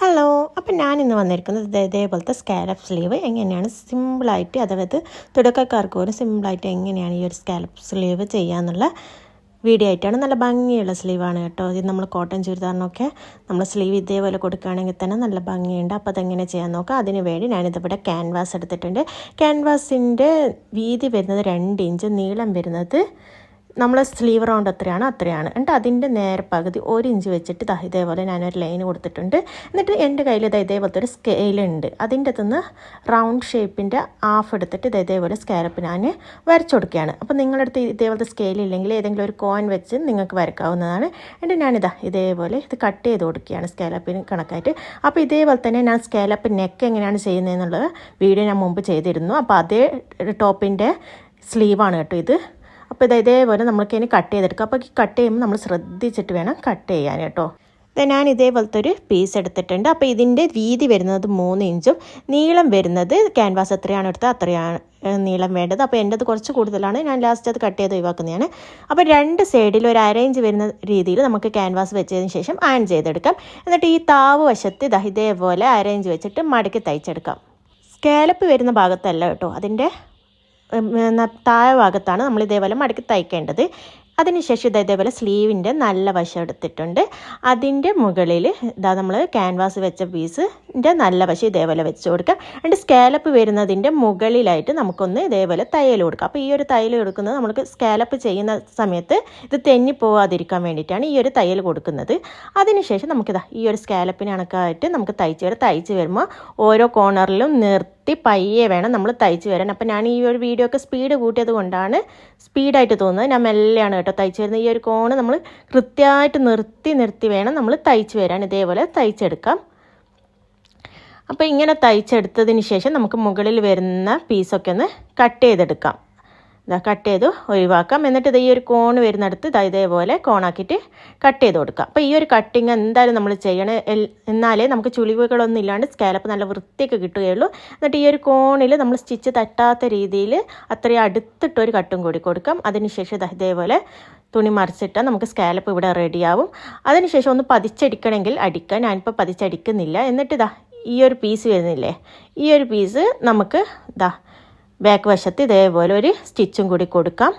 Hello അപ്പം ഞാനിന്ന് വന്നിരിക്കുന്നത് ഇത് ഇതേപോലത്തെ സ്കാലപ്പ് സ്ലീവ് എങ്ങനെയാണ് സിമ്പിളായിട്ട് അതായത് തുടക്കക്കാർക്ക് പോലും സിമ്പിളായിട്ട് എങ്ങനെയാണ് ഈ ഒരു സ്കാലപ്പ് സ്ലീവ് ചെയ്യാന്നുള്ള വീഡിയോ ആയിട്ടാണ്. നല്ല ഭംഗിയുള്ള സ്ലീവാണ് കേട്ടോ. ഇത് നമ്മൾ കോട്ടൺ ചുരിദാറിനൊക്കെ നമ്മൾ സ്ലീവ് ഇതേപോലെ കൊടുക്കുകയാണെങ്കിൽ തന്നെ നല്ല ഭംഗിയുണ്ട്. അപ്പോൾ അതെങ്ങനെ ചെയ്യാൻ നോക്കാം. അതിന് വേണ്ടി ഞാനിതിവിടെ ക്യാൻവാസ് എടുത്തിട്ടുണ്ട്. ക്യാൻവാസിന്റെ വീതി വരുന്നത് രണ്ട് ഇഞ്ച് നീളം വരുന്നത് നമ്മൾ സ്ലീവ് റൗണ്ട് എത്രയാണ് അത്രയാണ്. എന്നിട്ട് അതിന്റെ നേരെ പകുതി ഒരു ഇഞ്ച് വെച്ചിട്ട് ദാ ഇതേപോലെ ഞാനൊരു ലൈൻ കൊടുത്തിട്ടുണ്ട്. എന്നിട്ട് എന്റെ കയ്യിൽ ഇത് ഇതേപോലത്തെ ഒരു സ്കെയിലുണ്ട് അതിന്റെ അകത്തുനിന്ന് റൗണ്ട് ഷേപ്പിന്റെ ഹാഫ് എടുത്തിട്ട് ഇത് ഇതേപോലെ സ്കാലപ്പ് ഞാൻ വരച്ചു കൊടുക്കുകയാണ്. അപ്പോൾ നിങ്ങളുടെ അടുത്ത് ഇതേപോലത്തെ സ്കെയിൽ ഇല്ലെങ്കിൽ ഏതെങ്കിലും ഒരു കോയിൻ വെച്ച് നിങ്ങൾക്ക് വരക്കാവുന്നതാണ്. എന്നിട്ട് ഞാനിതാ ഇതേപോലെ ഇത് കട്ട് ചെയ്ത് കൊടുക്കുകയാണ് സ്കാലപ്പിന് കണക്കായിട്ട്. അപ്പോൾ ഇതേപോലെ തന്നെ ഞാൻ സ്കാലപ്പ് നെക്ക് എങ്ങനെയാണ് ചെയ്യുന്നതെന്നുള്ളത് വീഡിയോ ഞാൻ മുമ്പ് ചെയ്തിരുന്നു. അപ്പോൾ അതേ ടോപ്പിന്റെ സ്ലീവാണ് കേട്ടോ ഇത്. അപ്പോൾ ഇത് ഇതേപോലെ നമ്മൾക്ക് ഇനി കട്ട് ചെയ്തെടുക്കാം. അപ്പോൾ ഈ കട്ട് ചെയ്യുമ്പോൾ നമ്മൾ ശ്രദ്ധിച്ചിട്ട് വേണം കട്ട് ചെയ്യാൻ കേട്ടോ. ഞാൻ ഇതേപോലത്തെ ഒരു പീസ് എടുത്തിട്ടുണ്ട്. അപ്പോൾ ഇതിന്റെ വീതി വരുന്നത് മൂന്ന് ഇഞ്ചും നീളം വരുന്നത് ക്യാൻവാസ് എത്രയാണ് എടുത്തത് അത്രയാണ് നീളം വേണ്ടത്. അപ്പോൾ എന്റെത് കുറച്ച് കൂടുതലാണ്. ഞാൻ ലാസ്റ്റ് അത് കട്ട് ചെയ്ത് ഒഴിവാക്കുന്നതാണ്. അപ്പോൾ രണ്ട് സൈഡിൽ ഒരു അരേഞ്ച് വരുന്ന രീതിയിൽ നമുക്ക് ക്യാൻവാസ് വെച്ചതിന് ശേഷം അയൺ ചെയ്തെടുക്കാം. എന്നിട്ട് ഈ താവ് വശത്ത് ഇതാ ഇതേപോലെ അരേഞ്ച് വെച്ചിട്ട് മടക്കി തയ്ച്ചെടുക്കാം. സ്കാലപ്പ് വരുന്ന ഭാഗത്തല്ല കേട്ടോ അതിന്റെ താഴെ ഭാഗത്താണ് നമ്മൾ ഇതേപോലെ മടക്കി തയ്ക്കേണ്ടത്. അതിനുശേഷം ഇതാ ഇതേപോലെ സ്ലീവിന്റെ നല്ല വശം എടുത്തിട്ടുണ്ട്. അതിന്റെ മുകളിൽ ഇതാ നമ്മൾ ക്യാൻവാസ് വെച്ച പീസിന്റെ നല്ല വശം ഇതേപോലെ വെച്ച് കൊടുക്കുക. ആൻഡ് സ്കാലപ്പ് വരുന്നതിന്റെ മുകളിലായിട്ട് നമുക്കൊന്ന് ഇതേപോലെ തയ്യൽ കൊടുക്കുക. അപ്പോൾ ഈ ഒരു തയ്യൽ കൊടുക്കുന്നത് നമുക്ക് സ്കാലപ്പ് ചെയ്യുന്ന സമയത്ത് ഇത് തെന്നി പോവാതിരിക്കാൻ വേണ്ടിയിട്ടാണ് ഈ ഒരു തയ്യൽ കൊടുക്കുന്നത്. അതിനുശേഷം നമുക്കിതാ ഈ ഒരു സ്കാലപ്പിന് കണക്കായിട്ട് നമുക്ക് തയ്ച്ച് വരാം. തയ്ച്ച് വരുമ്പോൾ ഓരോ കോർണറിലും നിർത്തി പയ്യെ വേണം നമ്മൾ തയ്ച്ച് വരാൻ. അപ്പം ഞാൻ ഈ ഒരു വീഡിയോ ഒക്കെ സ്പീഡ് കൂട്ടിയത് കൊണ്ടാണ് സ്പീഡായിട്ട് തോന്നുന്നത്. ഞാൻ മെല്ലെയാണ് കേട്ടോ തയ്ച്ച് വരുന്നത്. ഈ ഒരു കോണ് നമ്മൾ കൃത്യമായിട്ട് നിർത്തി നിർത്തി വേണം നമ്മൾ തയ്ച്ച് വരാൻ. ഇതേപോലെ തയ്ച്ചെടുക്കാം. അപ്പോൾ ഇങ്ങനെ തയ്ച്ചെടുത്തതിന് ശേഷം നമുക്ക് മുകളിൽ വരുന്ന പീസൊക്കെ ഒന്ന് കട്ട് ചെയ്തെടുക്കാം. ഇതാ കട്ട് ചെയ്ത് ഒഴിവാക്കാം. എന്നിട്ട് ഇത് ഈ ഒരു കോണ് വരുന്നിടത്ത് ഇതാ ഇതേപോലെ കോണാക്കിയിട്ട് കട്ട് ചെയ്ത് കൊടുക്കാം. അപ്പോൾ ഈ ഒരു കട്ടിങ് എന്തായാലും നമ്മൾ ചെയ്യണം എന്നാലേ നമുക്ക് ചുളിവുകളൊന്നും ഇല്ലാണ്ട് സ്കാലപ്പ് നല്ല വൃത്തിയൊക്കെ കിട്ടുകയുള്ളൂ. എന്നിട്ട് ഈ ഒരു കോണിൽ നമ്മൾ സ്റ്റിച്ച് തട്ടാത്ത രീതിയിൽ അത്രയും അടുത്തിട്ട് ഒരു കട്ടും കൂടി കൊടുക്കാം. അതിനുശേഷം ഇതാ ഇതേപോലെ തുണി മറിച്ചിട്ടാൽ നമുക്ക് സ്കാലപ്പ് ഇവിടെ റെഡിയാവും അതിനുശേഷം ഒന്ന് പതിച്ചടിക്കണമെങ്കിൽ അടിക്കാം. ഞാനിപ്പോൾ പതിച്ചടിക്കുന്നില്ല. എന്നിട്ട് ഇതാ ഈ ഒരു പീസ് വരുന്നില്ലേ? ഈ ഒരു പീസ് നമുക്ക് ഇതാ ബാക്ക് വശത്ത് ഇതേപോലെ ഒരു സ്റ്റിച്ചും കൂടി കൊടുക്കാം.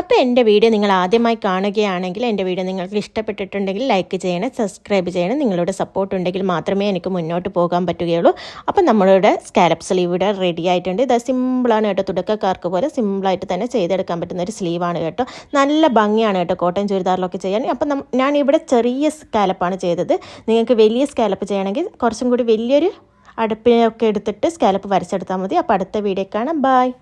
അപ്പോൾ എന്റെ വീഡിയോ നിങ്ങൾ ആദ്യമായി കാണുകയാണെങ്കിൽ എന്റെ വീഡിയോ നിങ്ങൾക്ക് ഇഷ്ടപ്പെട്ടിട്ടുണ്ടെങ്കിൽ ലൈക്ക് ചെയ്യണം സബ്സ്ക്രൈബ് ചെയ്യണം. നിങ്ങളുടെ സപ്പോർട്ട് ഉണ്ടെങ്കിൽ മാത്രമേ എനിക്ക് മുന്നോട്ട് പോകാൻ പറ്റുകയുള്ളൂ. അപ്പോൾ നമ്മളുടെ സ്കാലപ്പ് സ്ലീവ് ഇവിടെ റെഡി ആയിട്ടുണ്ട്. ഇത് സിമ്പിളാണ് കേട്ടോ. തുടക്കക്കാർക്ക് പോലെ സിമ്പിളായിട്ട് തന്നെ ചെയ്തെടുക്കാൻ പറ്റുന്ന ഒരു സ്ലീവാണ് കേട്ടോ. നല്ല ഭംഗിയാണ് കേട്ടോ കോട്ടൺ ചുരിദാറിലൊക്കെ ചെയ്യാൻ. അപ്പം ഞാൻ ഇവിടെ ചെറിയ സ്കാലപ്പാണ് ചെയ്തത്. നിങ്ങൾക്ക് വലിയ സ്കാലപ്പ് ചെയ്യണമെങ്കിൽ കുറച്ചും കൂടി വലിയൊരു അടുപ്പിനൊക്കെ എടുത്തിട്ട് സ്കാലപ്പ് വരച്ചെടുത്താൽ മതി. അപ്പോൾ അടുത്ത വീഡിയോ കാണാം. ബായ്